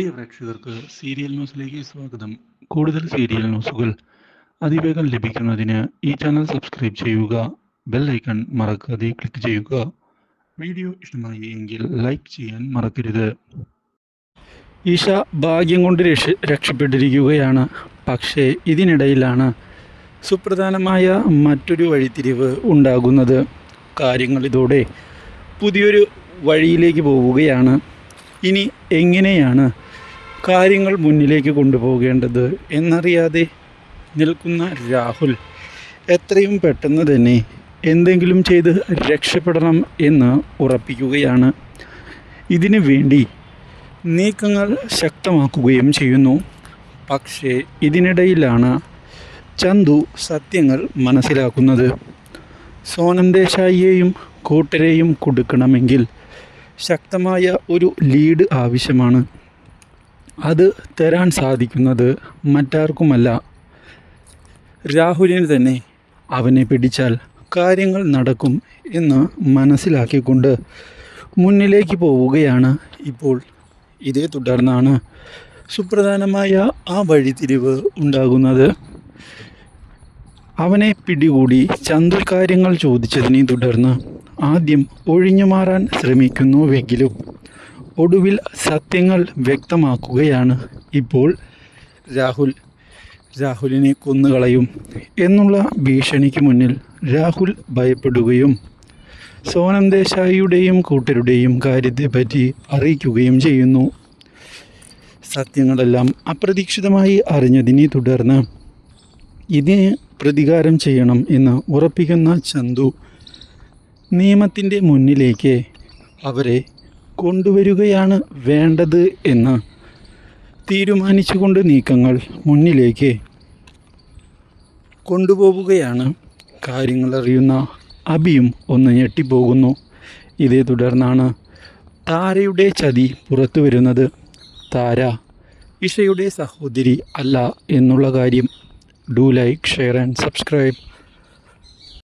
പ്രിയ പ്രേക്ഷകർക്ക് സീരിയൽ ന്യൂസിലേക്ക് സ്വാഗതം. കൂടുതൽ സീരിയൽ ന്യൂസുകൾ അതിവേഗം ലഭിക്കുന്നതിന് ഈ ചാനൽ സബ്സ്ക്രൈബ് ചെയ്യുക ബെൽ ഐക്കൺ മറക്കാതെ ക്ലിക്ക് ചെയ്യുക. വീഡിയോ ഇഷ്ടമായി എങ്കിൽ ലൈക്ക് ചെയ്യാൻ മറക്കരുത്. ഈശ ഭാഗ്യം കൊണ്ട് രക്ഷ രക്ഷപ്പെട്ടിരിക്കുകയാണ്. പക്ഷേ ഇതിനിടയിലാണ് സുപ്രധാനമായ മറ്റൊരു വഴിത്തിരിവ് ഉണ്ടാകുന്നത്. കാര്യങ്ങൾ ഇതോടെ പുതിയൊരു വഴിയിലേക്ക് പോവുകയാണ്. ഇനി എങ്ങനെയാണ് കാര്യങ്ങൾ മുന്നിലേക്ക് കൊണ്ടുപോകേണ്ടത് എന്നറിയാതെ നിൽക്കുന്ന രാഹുൽ എത്രയും പെട്ടെന്ന് തന്നെ എന്തെങ്കിലും ചെയ്ത് രക്ഷപ്പെടണം എന്ന് ഉറപ്പിക്കുകയാണ്. ഇതിനു വേണ്ടി നീക്കങ്ങൾ ശക്തമാക്കുകയും ചെയ്യുന്നു. പക്ഷേ ഇതിനിടയിലാണ് ചന്തു സത്യങ്ങൾ മനസ്സിലാക്കുന്നത്. സോനം ദേശായിയെയും കൂട്ടരെയും കൊടുക്കണമെങ്കിൽ ശക്തമായ ഒരു ലീഡ് ആവശ്യമാണ്. അത് തരാൻ സാധിക്കുന്നത് മറ്റാർക്കുമല്ല. രാഹുലിന് തന്നെ. അവനെ പിടിച്ചാൽ കാര്യങ്ങൾ നടക്കും എന്ന് മനസ്സിലാക്കിക്കൊണ്ട് മുന്നിലേക്ക് പോവുകയാണ് ഇപ്പോൾ. ഇതേ തുടർന്നാണ് സുപ്രധാനമായ ആ വഴിതിരിവ് ഉണ്ടാകുന്നത്. അവനെ പിടികൂടി ചന്തു കാര്യങ്ങൾ ചോദിച്ചതിനെ തുടർന്ന് ആദ്യം ഒഴിഞ്ഞു മാറാൻ ശ്രമിക്കുന്നുവെങ്കിലും ഒടുവിൽ സത്യങ്ങൾ വ്യക്തമാക്കുകയാണ്. ഇപ്പോൾ രാഹുൽ രാഹുലിനെ കൊന്നുകളയും എന്നുള്ള ഭീഷണിക്ക് മുന്നിൽ രാഹുൽ ഭയപ്പെടുകയും സോനം ദേശായിയുടെയും കൂട്ടരുടെയും കാര്യത്തെപ്പറ്റി അറിയിക്കുകയും ചെയ്യുന്നു. സത്യങ്ങളെല്ലാം അപ്രതീക്ഷിതമായി അറിഞ്ഞതിനെ തുടർന്ന് ഇതിന് പ്രതികാരം ചെയ്യണം എന്ന് ഉറപ്പിക്കുന്ന ചന്തു നിയമത്തിന്റെ മുന്നിലേക്ക് അവരെ കൊണ്ടുവരികയാണ് വേണ്ടത് എന്ന് തീരുമാനിച്ചുകൊണ്ട് നീക്കങ്ങൾ മുന്നിലേക്ക് കൊണ്ടുപോവുകയാണ്. കാര്യങ്ങൾ അറിയുന്ന അബിയും ഒന്ന് ഞെട്ടിപ്പോകുന്നു. ഇതേ തുടർന്നാണ് താരയുടെ ചതി പുറത്തു വരുന്നത്. താര ഇഷയുടെ സഹോദരി അല്ല എന്നുള്ള കാര്യം. Do like share and subscribe.